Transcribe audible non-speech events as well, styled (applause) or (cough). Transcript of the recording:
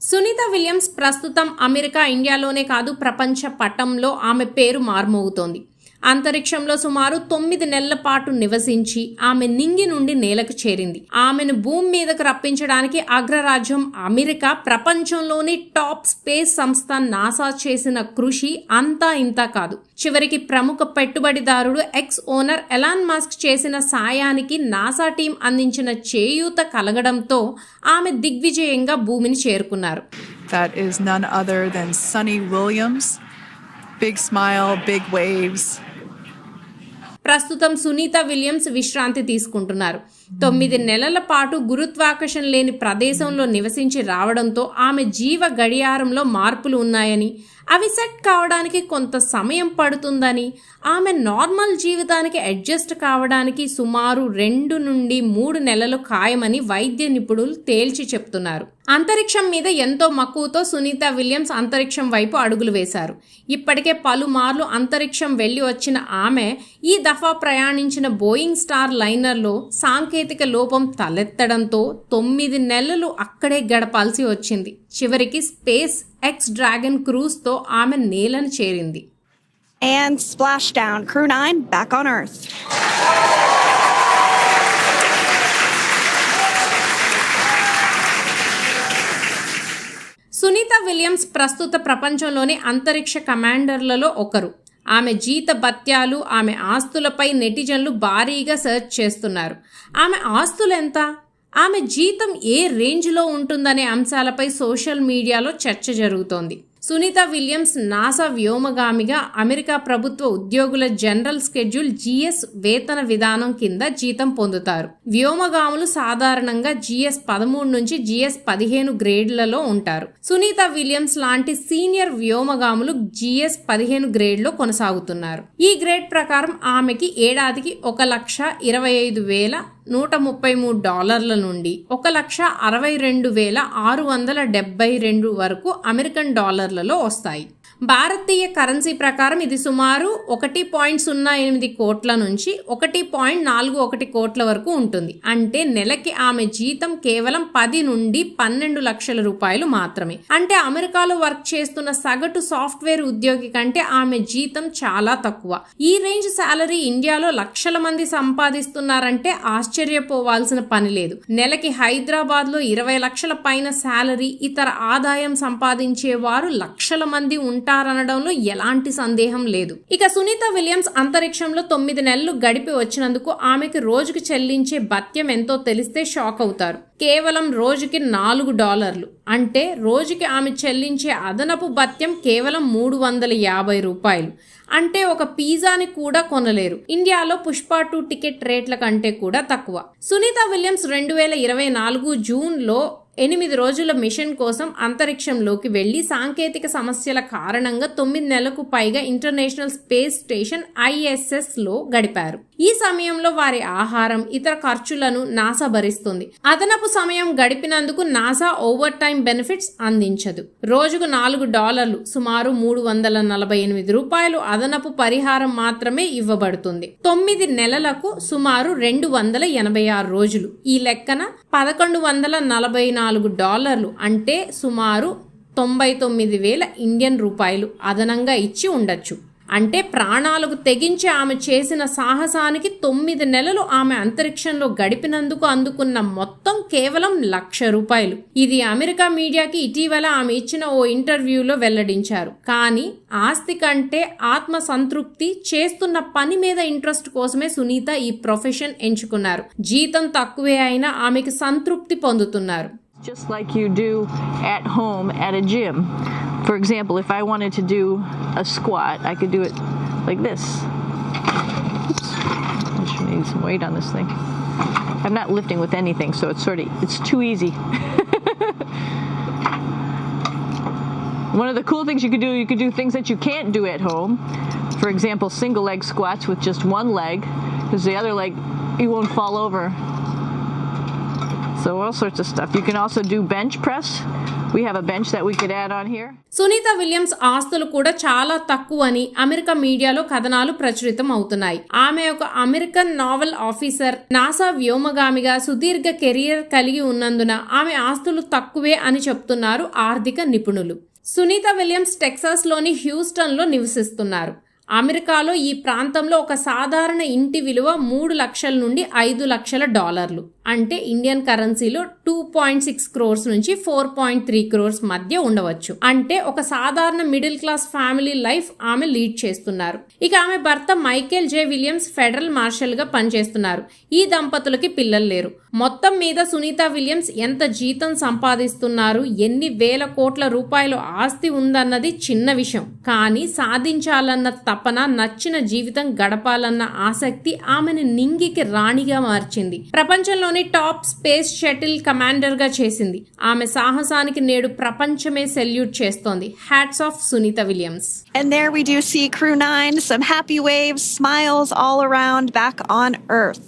Sunitha Williams ప్రస్తుతం America ఇండియాలోనే కాదు ప్రపంచ పటంలో ఆమె పేరు మార్మోగుతోంది. అంతరిక్షంలో సుమారు తొమ్మిది నెలల పాటు నివసించి ఆమె నింగి నుండి నేలకు చేరింది ఆమెను భూమి మీదకు రప్పించడానికి అగ్రరాజ్యం అమెరికా ప్రపంచంలోని టాప్ స్పేస్ సంస్థ నాసా చేసిన కృషి అంతా ఇంతా కాదు చివరికి ప్రముఖ పెట్టుబడిదారుడు ఎక్స్ ఓనర్ ఎలాన్ మాస్క్ చేసిన సాయానికి నాసా టీం అందించిన చేయూత కలగడంతో ఆమె దిగ్విజయంగా భూమిని చేరుకున్నారు That is none other than Sunny Williams. Big smile, big waves. ప్రస్తుతం సునీత విలియమ్స్ విశ్రాంతి తీసుకుంటున్నారు. తొమ్మిది నెలల పాటు గురుత్వాకర్షణ లేని ప్రదేశంలో నివసించి రావడంతో ఆమె జీవ గడియారంలో మార్పులు ఉన్నాయని అవి సెట్ కావడానికి కొంత సమయం పడుతుందని ఆమె నార్మల్ జీవితానికి అడ్జస్ట్ కావడానికి సుమారు రెండు నుండి మూడు నెలలు ఖాయమని వైద్య నిపుణులు తేల్చి చెప్తున్నారు. అంతరిక్షం మీద ఎంతో మక్కువతో సునీత విలియమ్స్ అంతరిక్షం వైపు అడుగులు వేశారు. ఇప్పటికే పలుమార్లు అంతరిక్షం వెళ్ళి వచ్చిన ఆమె ఈ దఫా ప్రయాణించిన బోయింగ్ స్టార్ లైనర్లో సాంకేతిక లోపం తలెత్తడంతో తొమ్మిది నెలలు అక్కడే గడపాల్సి వచ్చింది. చివరికి స్పేస్ ఎక్స్ డ్రాగన్ క్రూజ్తో ఆమె నేలను చేరింది And splashdown. Crew 9 back on Earth. Sunita Williams ప్రస్తుత ప్రపంచంలోని అంతరిక్ష కమాండర్లలో ఒకరు ఆమె జీత భత్యాలు ఆమె ఆస్తులపై నెటిజన్లు భారీగా సెర్చ్ చేస్తున్నారు ఆమె ఆస్తులు ఎంత ఆమె జీతం ఏ రేంజ్లో ఉంటుందనే అంశాలపై సోషల్ మీడియాలో చర్చ జరుగుతోంది. సునీత విలియమ్స్ నాసా వ్యోమగామిగా అమెరికా ప్రభుత్వ ఉద్యోగుల జనరల్ స్కెడ్యూల్ జిఎస్ వేతన విధానం కింద జీతం పొందుతారు. వ్యోమగాములు సాధారణంగా జిఎస్ పదమూడు నుంచి జిఎస్ పదిహేను గ్రేడ్లలో ఉంటారు. సునీత విలియమ్స్ లాంటి సీనియర్ వ్యోమగాములు జిఎస్ పదిహేను గ్రేడ్లో కొనసాగుతున్నారు. ఈ గ్రేడ్ ప్రకారం ఆమెకి ఏడాదికి ఒక లక్ష ఇరవై ఐదు వేల నూట ముప్పై మూడు డాలర్ల నుండి ఒక లక్ష అరవై రెండు వేల ఆరు వందల డెబ్బై రెండు వరకు అమెరికన్ డాలర్లలో వస్తాయి. భారతీయ కరెన్సీ ప్రకారం ఇది సుమారు ఒకటి పాయింట్ సున్నా ఎనిమిది కోట్ల నుంచి ఒకటి పాయింట్ నాలుగు ఒకటి కోట్ల వరకు ఉంటుంది. అంటే నెలకి ఆమె జీతం కేవలం పది నుండి పన్నెండు లక్షల రూపాయలు మాత్రమే. అంటే అమెరికాలో వర్క్ చేస్తున్న సగటు సాఫ్ట్వేర్ ఉద్యోగి కంటే ఆమె జీతం చాలా తక్కువ. ఈ రేంజ్ శాలరీ ఇండియాలో లక్షల మంది సంపాదిస్తున్నారంటే ఆశ్చర్యపోవాల్సిన పని లేదు. నెలకి హైదరాబాద్లో ఇరవై లక్షల పైన శాలరీ ఇతర ఆదాయం సంపాదించే వారు లక్షల మంది ఉంటారు. అనడంలో ఎలాంటి సందేహం లేదు. ఇక సునీత విలియమ్స్ అంతరిక్షంలో తొమ్మిది నెలలు గడిపి వచ్చినందుకు ఆమెకు రోజుకు చెల్లించే భత్యం ఎంతో తెలిస్తే షాక్ అవుతారు. కేవలం రోజుకి నాలుగు డాలర్లు. అంటే రోజుకి ఆమె చెల్లించే అదనపు భత్యం కేవలం మూడు వందల యాభై రూపాయలు. అంటే ఒక పిజ్జాని కూడా కొనలేరు. ఇండియాలో పుష్ప టూ టికెట్ రేట్ల కంటే కూడా తక్కువ. సునీత విలియమ్స్ రెండు వేల ఇరవై నాలుగు జూన్లో ఎనిమిది రోజుల మిషన్ కోసం అంతరిక్షంలోకి వెళ్ళి సాంకేతిక సమస్యల కారణంగా తొమ్మిది నెలలకు పైగా ఇంటర్నేషనల్ స్పేస్ స్టేషన్ ఐఎస్ఎస్లో గడిపారు. ఈ సమయంలో వారి ఆహారం ఇతర ఖర్చులను నాసా భరిస్తుంది అదనపు సమయం గడిపినందుకు నాసా ఓవర్ టైం బెనిఫిట్స్ అందించదు. రోజుకు నాలుగు డాలర్లు సుమారు మూడు వందల నలభై ఎనిమిది రూపాయలు అదనపు పరిహారం మాత్రమే ఇవ్వబడుతుంది. తొమ్మిది నెలలకు సుమారు రెండు వందల ఎనభై ఆరు రోజులు. ఈ లెక్కన పదకొండు వందల నలభై నాలుగు డాలర్లు అంటే సుమారు తొంభై తొమ్మిది వేల ఇండియన్ రూపాయలు అదనంగా ఇచ్చి ఉండొచ్చు. అంటే ప్రాణాలకు తెగించి ఆమె చేసిన సాహసానికి తొమ్మిది నెలలు ఆమె అంతరిక్షంలో గడిపినందుకు అందుకున్న మొత్తం కేవలం లక్ష రూపాయలు. ఇది అమెరికా మీడియాకి ఇటీవల ఆమె ఇచ్చిన ఓ ఇంటర్వ్యూలో వెల్లడించారు. కానీ ఆస్తి కంటే ఆత్మ సంతృప్తి చేస్తున్న పని మీద ఇంట్రెస్ట్ కోసమే సునీత ఈ ప్రొఫెషన్ ఎంచుకున్నారు. జీతం తక్కువే అయినా ఆమెకి సంతృప్తి పొందుతున్నారు. Just like you do at home at a gym. For example, if I wanted to do a squat, I could do it like this. Oops. I should need some weight on this thing. I'm not lifting with anything, so it's sort of it's too easy. (laughs) One of the cool things you could do, you could do things that you can't do at home. For example, single leg squats with just one leg, because the other leg you won't fall over. So all sorts of stuff. You can also do bench press. We have a bench that we could add on here. Sunita Williams ఆస్తులు కూడా చాలా తక్కువని America మీడియాలో కథనాలు ప్రచురితం అవుతున్నాయి ఆమె ఒక American naval officer NASA వ్యోమగామిగా సుదీర్ఘ కెరియర్ కలిగి ఉన్నందున ఆమె ఆస్తులు తక్కువే అని చెప్తున్నారు ఆర్థిక నిపుణులు సునీత విలియమ్స్ టెక్సాస్లోని హ్యూస్టన్లో నివసిస్తున్నారు అమెరికాలో ఈ ప్రాంతంలో ఒక సాధారణ ఇంటి విలువ మూడు లక్షల నుండి ఐదు లక్షల డాలర్లు అంటే ఇండియన్ కరెన్సీలో టూ పాయింట్ సిక్స్ క్రోర్స్ నుంచి ఫోర్ పాయింట్ త్రీ క్రోర్స్ మధ్య ఉండవచ్చు. అంటే ఒక సాధారణ మిడిల్ క్లాస్ ఫ్యామిలీ లైఫ్ ఆమె లీడ్ చేస్తున్నారు. ఇక ఆమె భర్త మైకేల్ జే విలియమ్స్ ఫెడరల్ మార్షల్గా పనిచేస్తున్నారు. ఈ దంపతులకి పిల్లలు లేరు. మొత్తం మీద సునీత విలియమ్స్ ఎంత జీతం సంపాదిస్తున్నారు? ఎన్ని వేల కోట్ల రూపాయలు ఆస్తి ఉందన్నది చిన్న విషయం. కానీ సాధించాలన్న తపన నచ్చిన జీవితం గడపాలన్న ఆసక్తి ఆమెను నింగికి రాణిగా మార్చింది. ప్రపంచంలోని టాప్ స్పేస్ షటిల్ కమాండర్గా చేసింది ఆమె సాహసానికి నేడు ప్రపంచమే సెల్యూట్ చేస్తోంది hats off Sunita Williams And there we do see Crew 9, some happy waves, smiles all around back on Earth.